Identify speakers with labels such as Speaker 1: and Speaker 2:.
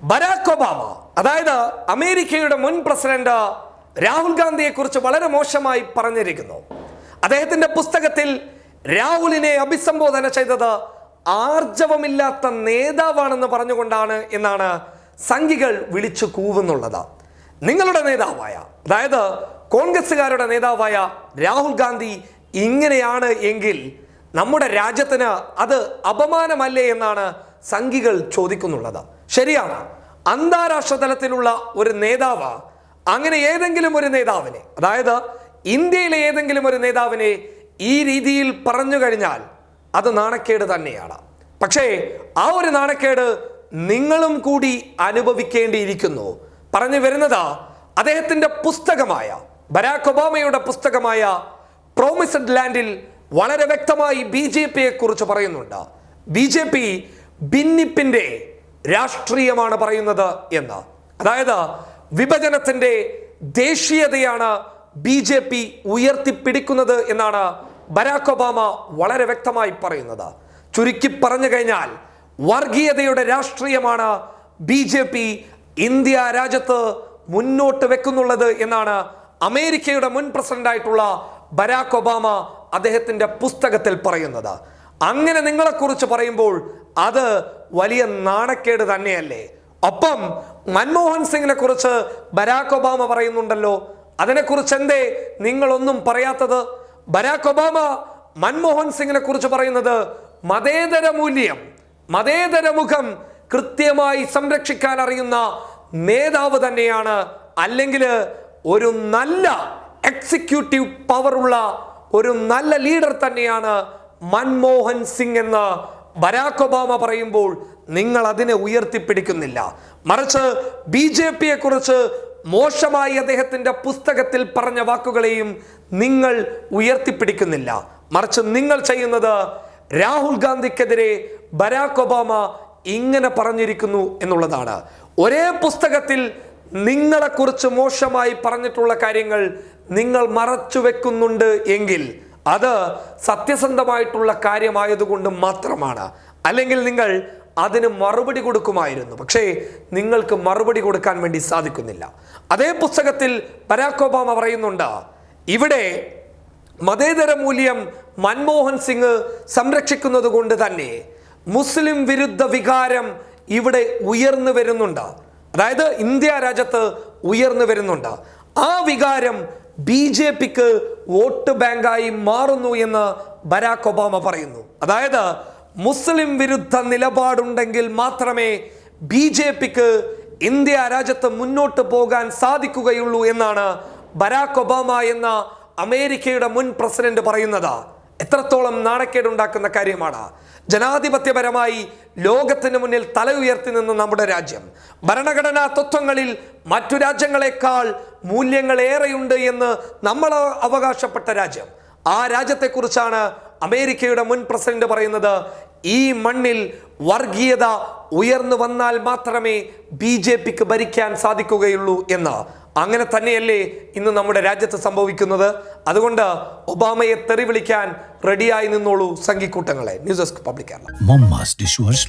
Speaker 1: Barack Obama അതായത് അമേരിക്കയുടെ മുൻ പ്രസിഡന്റ് രാഹുൽ ഗാന്ധിയെ കുറിച്ച് വളരെ മോശമായി പറഞ്ഞിരിക്കുന്നു. അദ്ദേഹത്തിന്റെ പുസ്തകത്തിൽ രാഹുലിനെ അഭിസംബോധന ചെയ്തത് ആർജവമില്ലാത്ത നേതാവാണെന്ന് പറഞ്ഞുകൊണ്ടാണ് എന്നാണ് സംഘികൾ വിളിച്ചു കൂവുന്നുള്ളത്. നിങ്ങളുടെ നേതാവായ അതായത് കോൺഗ്രസ്സുകാരുടെ നേതാവായ രാഹുൽ ഗാന്ധി ഇങ്ങനെയാണ് എങ്കിൽ നമ്മുടെ രാജ്യത്തിന് അത് അപമാനമല്ലേ എന്നാണ് സംഘികൾ ചോദിക്കുന്നുള്ളത്. ശരിയാണ്. അന്താരാഷ്ട്ര തലത്തിലുള്ള ഒരു നേതാവ് അങ്ങനെ ഏതെങ്കിലും ഒരു നേതാവിനെ അതായത് ഇന്ത്യയിലെ ഏതെങ്കിലും ഒരു നേതാവിനെ ഈ രീതിയിൽ പറഞ്ഞു കഴിഞ്ഞാൽ അത് നാണക്കേട് തന്നെയാണ്. പക്ഷേ ആ ഒരു നാണക്കേട് നിങ്ങളും കൂടി അനുഭവിക്കേണ്ടിയിരിക്കുന്നു. പറഞ്ഞു വരുന്നത് അദ്ദേഹത്തിന്റെ പുസ്തകമായ ബരാക് ഒബാമയുടെ പുസ്തകമായ പ്രോമിസഡ് ലാൻഡിൽ വളരെ വ്യക്തമായി ബി ജെ പിയെ കുറിച്ച് പറയുന്നുണ്ട്. ബി ജെ പി ഭിന്നിപ്പിന്റെ രാഷ്ട്രീയമാണ് പറയുന്നത് എന്ന്. അതായത് വിഭജനത്തിന്റെ ദേശീയതയാണ് ബി ജെ പി ഉയർത്തിപ്പിടിക്കുന്നത് എന്നാണ് ബരാക് ഒബാമ വളരെ വ്യക്തമായി പറയുന്നത്. ചുരുക്കി പറഞ്ഞു കഴിഞ്ഞാൽ വർഗീയതയുടെ രാഷ്ട്രീയമാണ് ബി ജെ പി ഇന്ത്യ രാജ്യത്ത് മുന്നോട്ട് വെക്കുന്നുള്ളത് എന്നാണ് അമേരിക്കയുടെ മുൻ പ്രസിഡന്റായിട്ടുള്ള ബരാക് ഒബാമ അദ്ദേഹത്തിന്റെ പുസ്തകത്തിൽ പറയുന്നത്. അങ്ങനെ നിങ്ങളെക്കുറിച്ച് പറയുമ്പോൾ അത് വലിയ നാണക്കേട് തന്നെയല്ലേ? ഒപ്പം മൻമോഹൻ സിംഗിനെ കുറിച്ച് ബരാക് ഒബാമ പറയുന്നുണ്ടല്ലോ. അതിനെക്കുറിച്ച് എന്തേ നിങ്ങളൊന്നും പറയാത്തത്? ബരാക് ഒബാമ മൻമോഹൻ സിംഗിനെ കുറിച്ച് പറയുന്നത് മതേതര മൂല്യം മതേതര മുഖം കൃത്യമായി സംരക്ഷിക്കാൻ അറിയുന്ന നേതാവ് തന്നെയാണ്. അല്ലെങ്കിൽ ഒരു നല്ല എക്സിക്യൂട്ടീവ് പവറുള്ള ഒരു നല്ല ലീഡർ തന്നെയാണ് മൻമോഹൻ സിംഗ് എന്ന് ബരാക് ഒബാമ പറയുമ്പോൾ നിങ്ങൾ അതിനെ ഉയർത്തിപ്പിടിക്കുന്നില്ല. മറിച്ച് ബി ജെ പിയെ കുറിച്ച് മോശമായി അദ്ദേഹത്തിന്റെ പുസ്തകത്തിൽ പറഞ്ഞ വാക്കുകളെയും നിങ്ങൾ ഉയർത്തിപ്പിടിക്കുന്നില്ല. മറിച്ച് നിങ്ങൾ ചെയ്യുന്നത് രാഹുൽ ഗാന്ധിക്കെതിരെ ബരാക് ഒബാമ ഇങ്ങനെ പറഞ്ഞിരിക്കുന്നു എന്നുള്ളതാണ്. ഒരേ പുസ്തകത്തിൽ നിങ്ങളെക്കുറിച്ച് മോശമായി പറഞ്ഞിട്ടുള്ള കാര്യങ്ങൾ നിങ്ങൾ മറച്ചു വെക്കുന്നുണ്ട് എങ്കിൽ അത് സത്യസന്ധമായിട്ടുള്ള കാര്യമായതുകൊണ്ട് മാത്രമാണ്. അല്ലെങ്കിൽ നിങ്ങൾ അതിന് മറുപടി കൊടുക്കുമായിരുന്നു. പക്ഷേ നിങ്ങൾക്ക് മറുപടി കൊടുക്കാൻ വേണ്ടി സാധിക്കുന്നില്ല. അതേ പുസ്തകത്തിൽ ബരാക് ഒബാമ പറയുന്നുണ്ട് ഇവിടെ മതേതര മൂല്യം മൻമോഹൻ സിംഗ് സംരക്ഷിക്കുന്നത് കൊണ്ട് തന്നെ മുസ്ലിം വിരുദ്ധ വികാരം ഇവിടെ ഉയർന്നു വരുന്നുണ്ട്. അതായത് ഇന്ത്യ രാജ്യത്ത് ഉയർന്നു വരുന്നുണ്ട്. ആ വികാരം ബി ജെ പിക്ക് വോട്ട് ബാങ്കായി മാറുന്നു എന്ന് ബരാക് ഒബാമ പറയുന്നു. അതായത് മുസ്ലിം വിരുദ്ധ നിലപാടുണ്ടെങ്കിൽ മാത്രമേ ബി ജെ പിക്ക് ഇന്ത്യ രാജ്യത്ത് മുന്നോട്ട് പോകാൻ സാധിക്കുകയുള്ളൂ എന്നാണ് ബരാക് ഒബാമ എന്ന അമേരിക്കയുടെ മുൻ പ്രസിഡന്റ് പറയുന്നത്. എത്രത്തോളം നാണക്കേടുണ്ടാക്കുന്ന കാര്യമാണ്? ജനാധിപത്യപരമായി ലോകത്തിന് മുന്നിൽ തല ഉയർത്തി നിന്ന നമ്മുടെ രാജ്യം ഭരണഘടനാ തത്വങ്ങളിൽ മറ്റു രാജ്യങ്ങളെക്കാൾ മൂല്യങ്ങൾ ഏറെയുണ്ട് എന്ന് നമ്മൾ അവകാശപ്പെട്ട രാജ്യം. ആ രാജ്യത്തെക്കുറിച്ചാണ് അമേരിക്കയുടെ മുൻ പ്രസിഡന്റ് പറയുന്നത് ഈ മണ്ണിൽ വർഗീയത ഉയർന്നു വന്നാൽ മാത്രമേ ബി ജെ പിക്ക് ഭരിക്കാൻ സാധിക്കുകയുള്ളൂ എന്ന്. അങ്ങനെ തന്നെയല്ലേ ഇന്ന് നമ്മുടെ രാജ്യത്ത് സംഭവിക്കുന്നത്? അതുകൊണ്ട് ഒബാമയെ തെറി വിളിക്കാൻ റെഡിയായി നിന്നോളൂ സംഘിക്കൂട്ടങ്ങളെ. News desk public Kerala
Speaker 2: Momma's dishwash